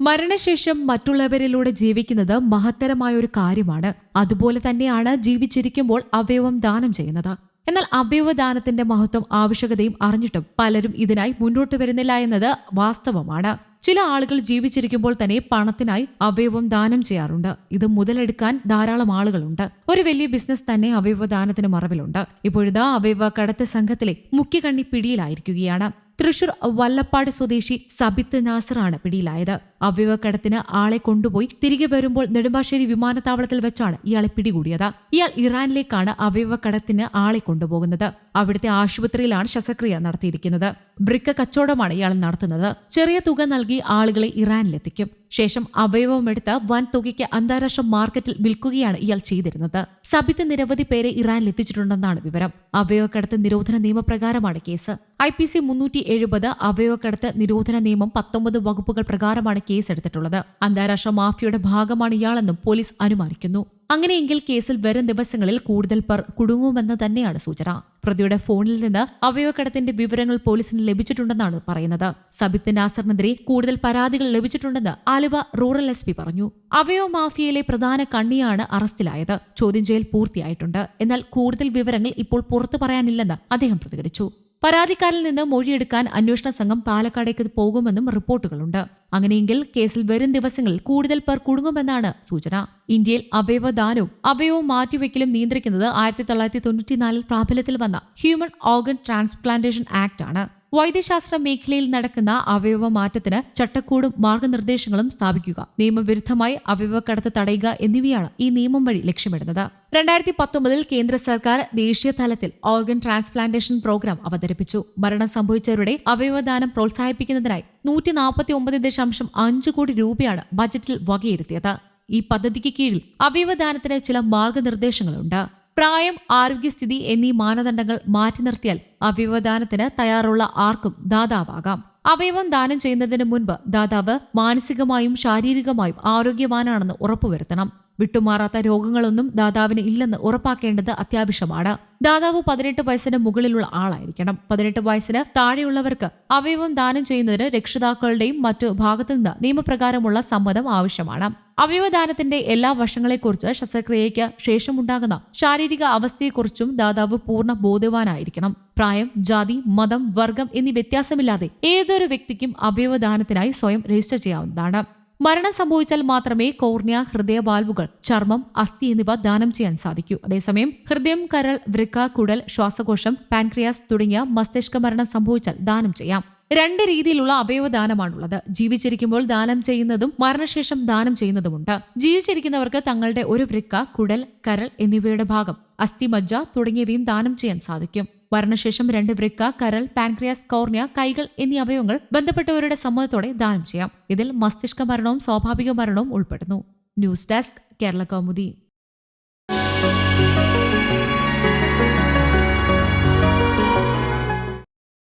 മരണശേഷം മറ്റുള്ളവരിലൂടെ ജീവിക്കുന്നത് മഹത്തരമായ ഒരു കാര്യമാണ്. അതുപോലെ തന്നെയാണ് ജീവിച്ചിരിക്കുമ്പോൾ അവയവം ദാനം ചെയ്യുന്നത്. എന്നാൽ അവയവദാനത്തിന്റെ മഹത്വം ആവശ്യകതയും അറിഞ്ഞിട്ടും പലരും ഇതിനായി മുന്നോട്ട് വരുന്നില്ല എന്നത് വാസ്തവമാണ്. ചില ആളുകൾ ജീവിച്ചിരിക്കുമ്പോൾ തന്നെ പണത്തിനായി അവയവം ദാനം ചെയ്യാറുണ്ട്. ഇത് മുതലെടുക്കാൻ ധാരാളം ആളുകളുണ്ട്. ഒരു വലിയ ബിസിനസ് തന്നെ അവയവദാനത്തിന് മറവിലുണ്ട്. ഇപ്പോഴിതാ അവയവ കടത്ത് സംഘത്തിലെ മുഖ്യകണ്ണി പിടിയിലായിരിക്കുകയാണ്. തൃശൂർ വല്ലപ്പാട് സ്വദേശി സബിത്ത് നാസറാണ് പിടിയിലായത്. അവയവക്കടത്തിന് ആളെ കൊണ്ടുപോയി തിരികെ വരുമ്പോൾ നെടുമ്പാശ്ശേരി വിമാനത്താവളത്തിൽ വെച്ചാണ് ഇയാളെ പിടികൂടിയത്. ഇയാൾ ഇറാനിലേക്കാണ് അവയവക്കടത്തിന് ആളെ കൊണ്ടുപോകുന്നത്. അവിടുത്തെ ആശുപത്രിയിലാണ് ശസ്ത്രക്രിയ നടത്തിയിരിക്കുന്നത്. ബ്രിക്ക കച്ചവടമാണ് ഇയാൾ നടത്തുന്നത്. ചെറിയ തുക നൽകി ആളുകളെ ഇറാനിലെത്തിക്കും. ശേഷം അവയവമെടുത്ത് വൻ തുകയ്ക്ക് അന്താരാഷ്ട്ര മാർക്കറ്റിൽ വിൽക്കുകയാണ് ഇയാൾ ചെയ്തിരുന്നത്. സബിത്ത് നിരവധി പേരെ ഇറാനിൽ എത്തിച്ചിട്ടുണ്ടെന്നാണ് വിവരം. അവയവക്കടത്ത് നിരോധന നിയമപ്രകാരമാണ് കേസ്. ഐ പി സി മുന്നൂറ്റി എഴുപത് അവയവക്കടത്ത് നിരോധന നിയമം പത്തൊമ്പത് വകുപ്പുകൾ പ്രകാരമാണ് കേസ് എടുത്തിട്ടുള്ളത്. അന്താരാഷ്ട്ര മാഫിയയുടെ ഭാഗമാണ് ഇയാളെന്നും പോലീസ് അനുമാനിക്കുന്നു. അങ്ങനെയെങ്കിൽ കേസിൽ വരും ദിവസങ്ങളിൽ കൂടുതൽ പേർ കുടുങ്ങുമെന്ന് തന്നെയാണ് സൂചന. പ്രതിയുടെ ഫോണിൽ നിന്ന് അവയവക്കടത്തിന്റെ വിവരങ്ങൾ പോലീസിന് ലഭിച്ചിട്ടുണ്ടെന്നാണ് പറയുന്നത്. സബിത്ത് നാസറിനെതിരെ കൂടുതൽ പരാതികൾ ലഭിച്ചിട്ടുണ്ടെന്ന് ആലുവ റൂറൽ എസ് പി പറഞ്ഞു. അവയവ മാഫിയയിലെ പ്രധാന കണ്ണിയാണ് അറസ്റ്റിലായത്. ചോദ്യം ചെയ്യൽ പൂർത്തിയായിട്ടുണ്ട്. എന്നാൽ കൂടുതൽ വിവരങ്ങൾ ഇപ്പോൾ പുറത്തു പറയാനില്ലെന്ന് അദ്ദേഹം പ്രതികരിച്ചു. പരാതിക്കാരിൽ നിന്ന് മൊഴിയെടുക്കാൻ അന്വേഷണ സംഘം പാലക്കാടേക്ക് പോകുമെന്നും റിപ്പോർട്ടുകളുണ്ട്. അങ്ങനെയെങ്കിൽ കേസിൽ വരും ദിവസങ്ങളിൽ കൂടുതൽ പേർ കുടുങ്ങുമെന്നാണ് സൂചന. ഇന്ത്യയിൽ അവയവദാനവും അവയവവും മാറ്റിവെക്കലും നിയന്ത്രിക്കുന്നത് ആയിരത്തി തൊള്ളായിരത്തി തൊണ്ണൂറ്റിനാലിൽ പ്രാബല്യത്തിൽ വന്ന ഹ്യൂമൻ ഓർഗൻ ട്രാൻസ്പ്ലാന്റേഷൻ ആക്ട് ആണ്. വൈദ്യശാസ്ത്ര മേഖലയിൽ നടക്കുന്ന അവയവ മാറ്റത്തിന് ചട്ടക്കൂടും മാർഗനിർദ്ദേശങ്ങളും സ്ഥാപിക്കുക നിയമവിരുദ്ധമായി അവയവക്കടത്ത് തടയുക എന്നിവയാണ് ഈ നിയമം വഴി ലക്ഷ്യമിടുന്നത്. രണ്ടായിരത്തി പത്തൊമ്പതിൽ കേന്ദ്ര സർക്കാർ ദേശീയ തലത്തിൽ ഓർഗൻ ട്രാൻസ്പ്ലാന്റേഷൻ പ്രോഗ്രാം അവതരിപ്പിച്ചു. മരണം സംഭവിച്ചവരുടെ അവയവദാനം പ്രോത്സാഹിപ്പിക്കുന്നതിനായി നൂറ്റി നാൽപ്പത്തി ഒമ്പത് ദശാംശം അഞ്ച് കോടി രൂപയാണ് ബജറ്റിൽ വകയിരുത്തിയത്. ഈ പദ്ധതിക്ക് കീഴിൽ അവയവദാനത്തിന് ചില മാർഗനിർദ്ദേശങ്ങളുണ്ട്. പ്രായം ആരോഗ്യസ്ഥിതി എന്നീ മാനദണ്ഡങ്ങൾ മാറ്റി നിർത്തിയാൽ അവയവദാനത്തിന് തയ്യാറുള്ള ആർക്കും ദാതാവാകാം. അവയവം ദാനം ചെയ്യുന്നതിന് മുൻപ് ദാതാവ് മാനസികമായും ശാരീരികമായും ആരോഗ്യവാനാണെന്ന് ഉറപ്പുവരുത്തണം. വിട്ടുമാറാത്ത രോഗങ്ങളൊന്നും ദാതാവിന് ഇല്ലെന്ന് ഉറപ്പാക്കേണ്ടത് അത്യാവശ്യമാണ്. ദാതാവ് പതിനെട്ട് വയസ്സിന് മുകളിലുള്ള ആളായിരിക്കണം. പതിനെട്ട് വയസ്സിന് താഴെയുള്ളവർക്ക് അവയവം ദാനം ചെയ്യുന്നതിന് രക്ഷിതാക്കളുടെയും മറ്റു ഭാഗത്തുനിന്ന് നിയമപ്രകാരമുള്ള സമ്മതം ആവശ്യമാണ്. അവയവദാനത്തിന്റെ എല്ലാ വശങ്ങളെക്കുറിച്ച് ശസ്ത്രക്രിയയ്ക്ക് ശേഷമുണ്ടാകുന്ന ശാരീരിക അവസ്ഥയെക്കുറിച്ചും ദാതാവ് പൂർണ ബോധവാനായിരിക്കണം. പ്രായം ജാതി മതം വർഗം എന്നീ വ്യത്യാസമില്ലാതെ ഏതൊരു വ്യക്തിക്കും അവയവദാനത്തിനായി സ്വയം രജിസ്റ്റർ ചെയ്യാവുന്നതാണ്. മരണം സംഭവിച്ചാൽ മാത്രമേ കോർണിയ ഹൃദയ വാൽവുകൾ ചർമ്മം അസ്ഥി എന്നിവ ദാനം ചെയ്യാൻ സാധിക്കൂ. അതേസമയം ഹൃദയം കരൾ വൃക്ക കുടൽ ശ്വാസകോശം പാൻക്രിയാസ് തുടങ്ങിയ മസ്തിഷ്ക മരണം സംഭവിച്ചാൽ ദാനം ചെയ്യാം. രണ്ട് രീതിയിലുള്ള അവയവദാനമാണുള്ളത്. ജീവിച്ചിരിക്കുമ്പോൾ ദാനം ചെയ്യുന്നതും മരണശേഷം ദാനം ചെയ്യുന്നതുമുണ്ട്. ജീവിച്ചിരിക്കുന്നവർക്ക് തങ്ങളുടെ ഒരു വൃക്ക കുടൽ കരൾ എന്നിവയുടെ ഭാഗം അസ്ഥിമജ്ജ തുടങ്ങിയവയും ദാനം ചെയ്യാൻ സാധിക്കും. മരണശേഷം രണ്ട് വൃക്ക കരൾ പാൻക്രിയാസ് കോർണിയ കൈകൾ എന്നീ അവയവങ്ങൾ ബന്ധപ്പെട്ടവരുടെ സമ്മതത്തോടെ ദാനം ചെയ്യാം. ഇതിൽ മസ്തിഷ്ക മരണവും സ്വാഭാവിക മരണവും ഉൾപ്പെടുന്നു. News desk Kerala Kaumudi.